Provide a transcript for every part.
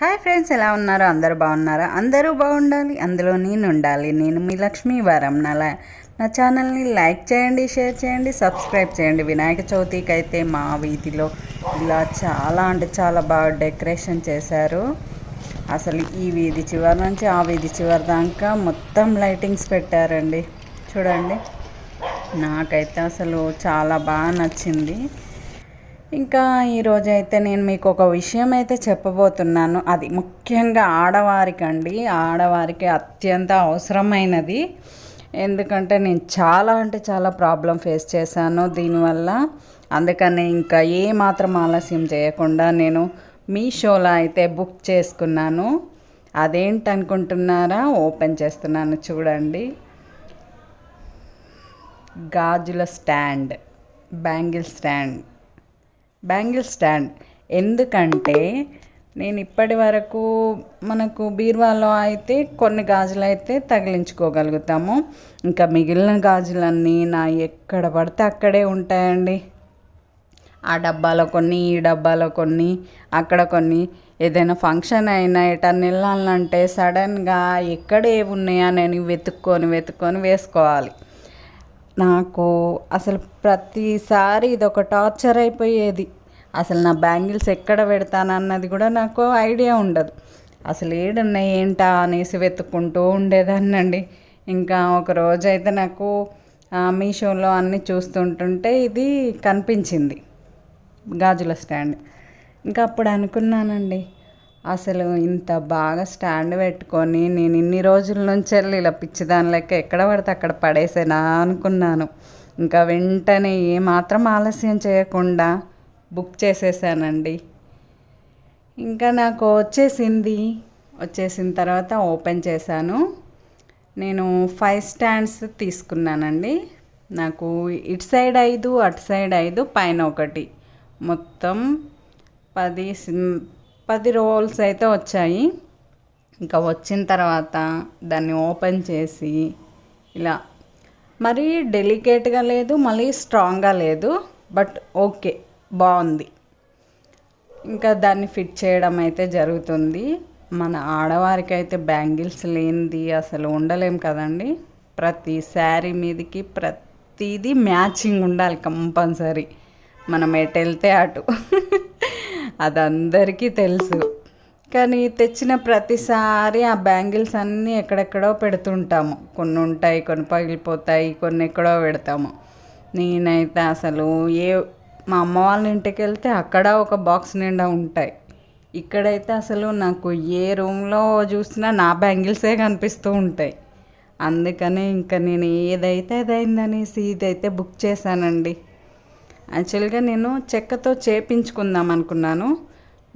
Hi friends ఎలా ఉన్నారు? అందరూ బాగున్నారా? అందరూ బాగుండాలి. అందులో నేను ఉండాలి. నేను మీ లక్ష్మీ వారం. నా నా ఛానల్ని లైక్ చేయండి షేర్ చేయండి సబ్స్క్రైబ్ చేయండి. వినాయక చవితికి అయితే మా వీధిలో ఇలా చాలా అంటే చాలా బాగా డెకరేషన్ చేశారు. అసలు ఈ వీధి చివరి నుంచి ఆ వీధి చివరి దాకా మొత్తం లైటింగ్స్ పెట్టారండి. చూడండి. నాకైతే అసలు చాలా బాగా నచ్చింది. ఇంకా ఈరోజు అయితే నేను మీకు ఒక విషయం అయితే చెప్పబోతున్నాను. అది ముఖ్యంగా ఆడవారికి అండి ఆడవారికి అత్యంత అవసరమైనది. ఎందుకంటే నేను చాలా అంటే చాలా ప్రాబ్లం ఫేస్ చేశాను దీనివల్ల. అందుకని ఇంకా ఏ మాత్రం ఆలస్యం చేయకుండా నేను మీషోలో అయితే బుక్ చేసుకున్నాను. అదేంటి అనుకుంటున్నారా ఓపెన్ చేస్తున్నాను చూడండి. గాజుల stand. Bangle stand. Bangle stand. ఎందుకంటే నేను ఇప్పటి వరకు మనకు బీరువాలో అయితే కొన్ని గాజులు అయితే తగిలించుకోగలుగుతాము. ఇంకా మిగిలిన గాజులన్నీ నా ఎక్కడ పడితే అక్కడే ఉంటాయండి. ఆ డబ్బాలో కొన్ని ఈ డబ్బాలో కొన్ని అక్కడ కొన్ని. ఏదైనా ఫంక్షన్ అయినా ఎటన్నా వెళ్ళాలంటే సడన్గా ఎక్కడ ఏవి ఉన్నాయా నేను వెతుక్కొని వెతుక్కొని వేసుకోవాలి. నాకు అసలు ప్రతిసారి ఇది ఒక టార్చర్ అయిపోయేది. అసలు నా బ్యాంగిల్స్ ఎక్కడ పెడతానన్నది కూడా నాకు ఐడియా ఉండదు. అసలు ఏడున్నాయి ఏంటా అనేసి వెతుక్కుంటూ ఉండేదాన్నండి. ఇంకా ఒక రోజు అయితే నాకు మీషోలో అన్నీ చూస్తుంటుంటే ఇది కనిపించింది. గాజుల స్టాండ్. ఇంకా అప్పుడు అనుకున్నానండి అసలు ఇంత బాగా స్టాండ్ పెట్టుకొని నేను ఇన్ని రోజుల నుంచి వెళ్ళి ఇలా పిచ్చిదాని లెక్క ఎక్కడ పడితే అక్కడ పడేసేనా అనుకున్నాను. ఇంకా వెంటనే ఏమాత్రం ఆలస్యం చేయకుండా బుక్ చేసేసానండి. ఇంకా నాకు వచ్చేసింది. వచ్చేసిన తర్వాత ఓపెన్ చేశాను. నేను ఫైవ్ స్టాండ్స్ తీసుకున్నానండి. నాకు ఇటు సైడ్ ఐదు అటు సైడ్ ఐదు పైన ఒకటి. మొత్తం పది పది రోల్స్ అయితే వచ్చాయి. ఇంకా వచ్చిన తర్వాత దాన్ని ఓపెన్ చేసి ఇలా మరీ డెలికేట్గా లేదు మళ్ళీ స్ట్రాంగ్గా లేదు బట్ ఓకే. బాగుంది. ఇంకా దాన్ని ఫిట్ చేయడం అయితే జరుగుతుంది. మన ఆడవారికి అయితే బ్యాంగిల్స్ లేనిది అసలు ఉండలేం కదండి. ప్రతి శారీ మీదకి ప్రతిదీ మ్యాచింగ్ ఉండాలి కంపల్సరీ. మనం ఎటు వెళ్తే అటు. అది అందరికీ తెలుసు. కానీ తెచ్చిన ప్రతిసారి ఆ బ్యాంగిల్స్ అన్నీ ఎక్కడెక్కడో పెడుతుంటాము. కొన్ని ఉంటాయి కొన్ని పగిలిపోతాయి కొన్ని ఎక్కడో పెడతాము. నేనైతే అసలు ఏ మా అమ్మ వాళ్ళ ఇంటికి వెళ్తే అక్కడ ఒక బాక్స్ నిండా ఉంటాయి. ఇక్కడైతే అసలు నాకు ఏ రూమ్లో చూసినా నా బ్యాంగిల్సే కనిపిస్తూ ఉంటాయి. అందుకనే ఇంకా నేను ఏదైతే అదైందనేసి ఇదైతే బుక్ చేశానండి. యాక్చువల్గా నేను చెక్కతో చేపించుకుందాం అనుకున్నాను.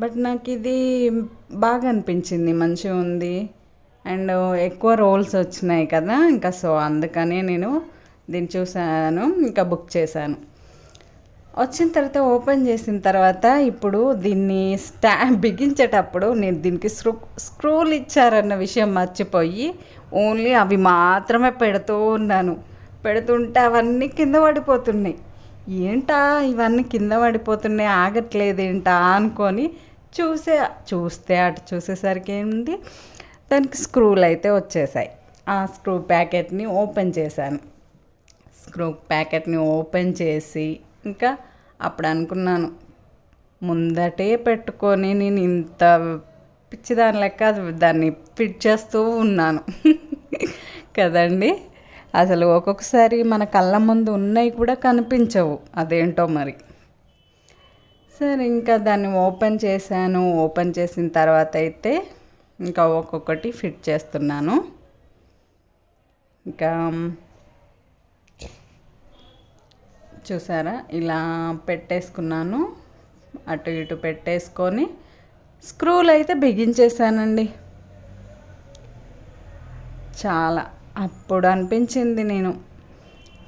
బట్ నాకు ఇది బాగా అనిపించింది మంచిగా ఉంది. అండ్ ఎక్కువ రోల్స్ వచ్చినాయి కదా ఇంకా సో అందుకనే నేను దీన్ని చూశాను ఇంకా బుక్ చేశాను. వచ్చిన తర్వాత ఓపెన్ చేసిన తర్వాత ఇప్పుడు దీన్ని స్టా బిగించేటప్పుడు నేను దీనికి స్క్రూ స్క్రూలు ఇచ్చారన్న విషయం మర్చిపోయి ఓన్లీ అవి మాత్రమే పెడుతూ ఉన్నాను. పెడుతుంటే అవన్నీ కింద పడిపోతున్నాయి. ఏంటా ఇవన్నీ కింద పడిపోతున్నాయి? ఆగట్లేదు ఏంటా అనుకొని చూసే చూస్తే అటు చూసేసరికి ఏంటి దానికి స్క్రూలు అయితే వచ్చేసాయి. ఆ స్క్రూ ప్యాకెట్ని ఓపెన్ చేశాను. స్క్రూ ప్యాకెట్ని ఓపెన్ చేసి ఇంకా అప్పుడు అనుకున్నాను ముందటే పెట్టుకొని నేను ఇంత పిచ్చిదాని లెక్క దాన్ని ఫిట్ చేస్తూ ఉన్నాను. కదండి? అసలు ఒక్కొక్కసారి మన కళ్ళ ముందు ఉన్నాయి కూడా కనిపించవు అదేంటో మరి. సరే ఇంకా దాన్ని ఓపెన్ చేశాను. ఓపెన్ చేసిన తర్వాత అయితే ఇంకా ఒక్కొక్కటి ఫిట్ చేస్తున్నాను. ఇంకా చూసారా? ఇలా పెట్టేసుకున్నాను. అటు ఇటు పెట్టేసుకొని స్క్రూలు అయితే బిగించేసానండి చాలా అప్పుడు అనిపించింది నేను.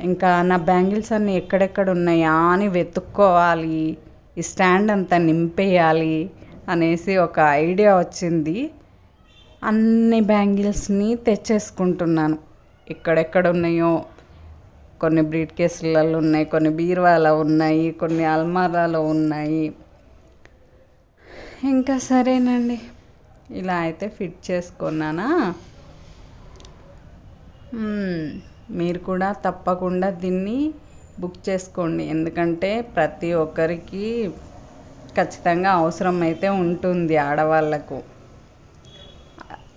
ఇంకా నా బ్యాంగిల్స్ అన్నీ ఎక్కడెక్కడ ఉన్నాయా? అని వెతుక్కోవాలి. ఈ స్టాండ్ అంతా నింపేయాలి అనేసి ఒక ఐడియా వచ్చింది. అన్ని బ్యాంగిల్స్ని తెచ్చేసుకుంటున్నాను. ఎక్కడెక్కడ ఉన్నాయో కొన్ని బ్రీడ్ కేసులలో ఉన్నాయి కొన్ని బీరువాలో ఉన్నాయి కొన్ని అల్మారాలో ఉన్నాయి. ఇంకా సరేనండి. ఇలా అయితే ఫిట్ చేసుకున్నానా? మీరు కూడా తప్పకుండా దీన్ని బుక్ చేసుకోండి. ఎందుకంటే ప్రతి ఒక్కరికి ఖచ్చితంగా అవసరం అయితే ఉంటుంది ఆడవాళ్ళకు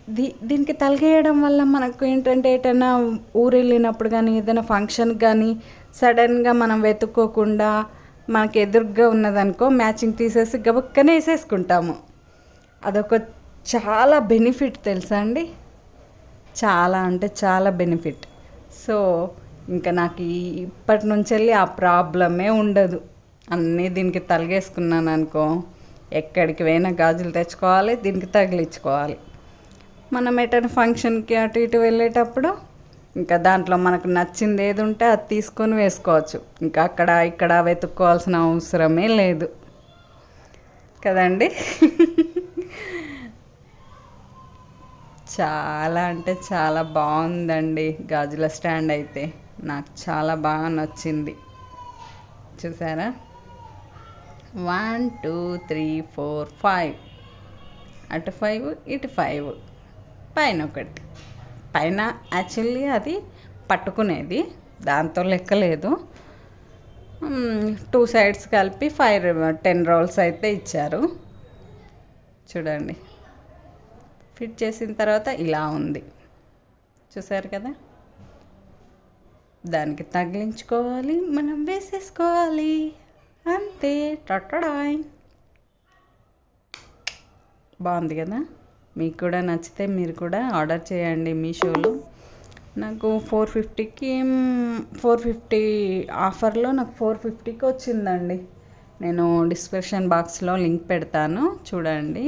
దీ దీనికి తలగేయడం వల్ల మనకు ఏంటంటే ఎటైనా ఊరు వెళ్ళినప్పుడు కానీ ఏదైనా ఫంక్షన్కి కానీ సడన్గా మనం వెతుక్కోకుండా మనకి ఎదురుగా ఉన్నదనుకో మ్యాచింగ్ తీసేసి గబక్కనే వేసేసుకుంటాము. అదొక చాలా బెనిఫిట్ తెలుసా అండి? చాలా అంటే చాలా బెనిఫిట్ సో ఇంకా నాకు ఈ- ఇప్పటి నుంచి వెళ్ళి ఆ ప్రాబ్లమే ఉండదు. అన్నీ దీనికి తలగేసుకున్నాను అనుకో ఎక్కడికి పోయినా గాజులు తెచ్చుకోవాలి దీనికి తగిలించుకోవాలి మనం ఎటైనా ఫంక్షన్కి అటు ఇటు వెళ్ళేటప్పుడు ఇంకా దాంట్లో మనకు నచ్చింది ఏది ఉంటే అది తీసుకొని వేసుకోవచ్చు. ఇంకా అక్కడ ఇక్కడ వెతుక్కోవాల్సిన అవసరమే లేదు. కదండి? చాలా అంటే చాలా బాగుందండి గాజుల స్టాండ్ అయితే. నాకు చాలా బాగా నచ్చింది. చూసారా? One two three four five. అటు ఫైవ్ ఇటు ఫైవ్. పైన ఒకటి. పైన యాక్చువల్లీ అది పట్టుకునేది. దాంతో లెక్కలేదు టూ సైడ్స్ కలిపి ఫైవ్ టెన్ రోల్స్ అయితే ఇచ్చారు. చూడండి. ఫిట్ చేసిన తర్వాత ఇలా ఉంది. చూసారు కదా? దానికి తగిలించుకోవాలి మనం వేసేసుకోవాలి. అంతే. టట్టడాయ్ బాగుంది కదా? మీకు కూడా నచ్చితే మీరు కూడా ఆర్డర్ చేయండి మీషోలో. నాకు ఫోర్ ఫిఫ్టీకి ఫోర్ ఫిఫ్టీ ఆఫర్లో నాకు ఫోర్ ఫిఫ్టీకి వచ్చిందండి. నేను డిస్క్రిప్షన్ బాక్స్లో లింక్ పెడతాను చూడండి.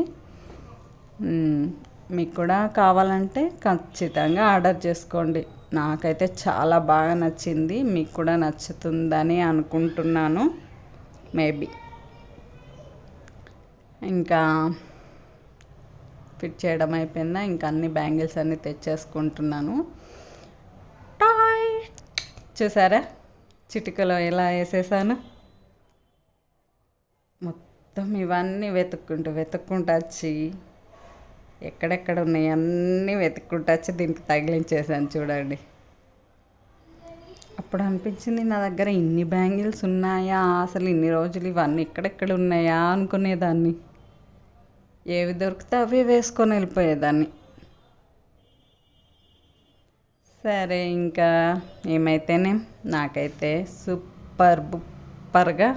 మీకు కూడా కావాలంటే ఖచ్చితంగా ఆర్డర్ చేసుకోండి. నాకైతే చాలా బాగా నచ్చింది మీకు కూడా నచ్చుతుందని అనుకుంటున్నాను. మేబీ. ఇంకా ఫిట్ చేయడం అయిపోయిందా. ఇంకా అన్ని బ్యాంగిల్స్ అన్నీ తెచ్చేసుకుంటున్నాను. టాయ్! చూసారా? చిటికలో ఎలా వేసేసాను. మొత్తం ఇవన్నీ వెతుక్కుంటూ వెతుక్కుంటూ వచ్చి ఎక్కడెక్కడ ఉన్నాయి అన్నీ వెతుక్కుంటూ వచ్చి దీనికి తగిలించేసాను చూడండి. అప్పుడు అనిపించింది నా దగ్గర ఇన్ని బ్యాంగిల్స్ ఉన్నాయా? అసలు ఇన్ని రోజులు ఇవన్నీ ఎక్కడెక్కడ ఉన్నాయా అనుకునేదాన్ని. ఏవి దొరికితే అవి వేసుకొని వెళ్ళిపోయేదాన్ని. సరే ఇంకా ఏమైతేనే నాకైతే సూపర్ బుప్పర్గా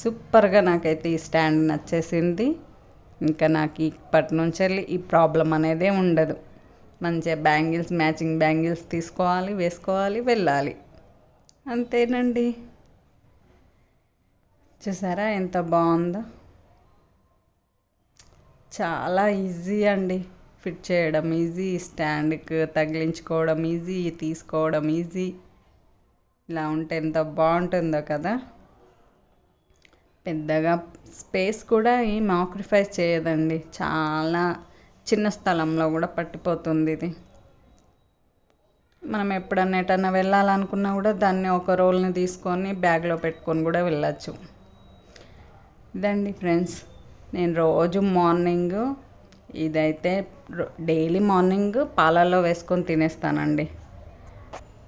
సూపర్గా నాకైతే ఈ స్టాండ్ నచ్చేసింది. ఇంకా నాకు ఇప్పటి నుంచి వెళ్ళి ఈ ప్రాబ్లం అనేదే ఉండదు. మంచిగా బ్యాంగిల్స్ మ్యాచింగ్ బ్యాంగిల్స్ తీసుకోవాలి వేసుకోవాలి వెళ్ళాలి. అంతేనండి. చూసారా ఎంత బాగుందో? చాలా ఈజీ అండి. ఫిట్ చేయడం ఈజీ స్టాండ్కి తగిలించుకోవడం ఈజీ తీసుకోవడం ఈజీ. ఇలా ఉంటే ఎంత బాగుంటుందో కదా. పెద్దగా స్పేస్ కూడా ఏం ఆక్రిఫైస్ చేయదండి. చాలా చిన్న స్థలంలో కూడా పట్టిపోతుంది ఇది. మనం ఎప్పుడన్నా ఎటన్నా వెళ్ళాలనుకున్నా కూడా దాన్ని ఒక రోల్ని తీసుకొని బ్యాగ్లో పెట్టుకొని కూడా వెళ్ళచ్చు. ఇదండి ఫ్రెండ్స్. నేను రోజు మార్నింగ్ ఇదైతే డైలీ మార్నింగ్ పాలల్లో వేసుకొని తినేస్తానండి.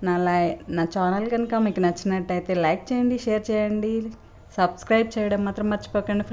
నా లై నా ఛానల్ కనుక మీకు నచ్చినట్టయితే లైక్ చేయండి షేర్ చేయండి సబ్స్క్రైబ్ చేయడం మాత్రం మర్చిపోకండి ఫ్రెండ్స్.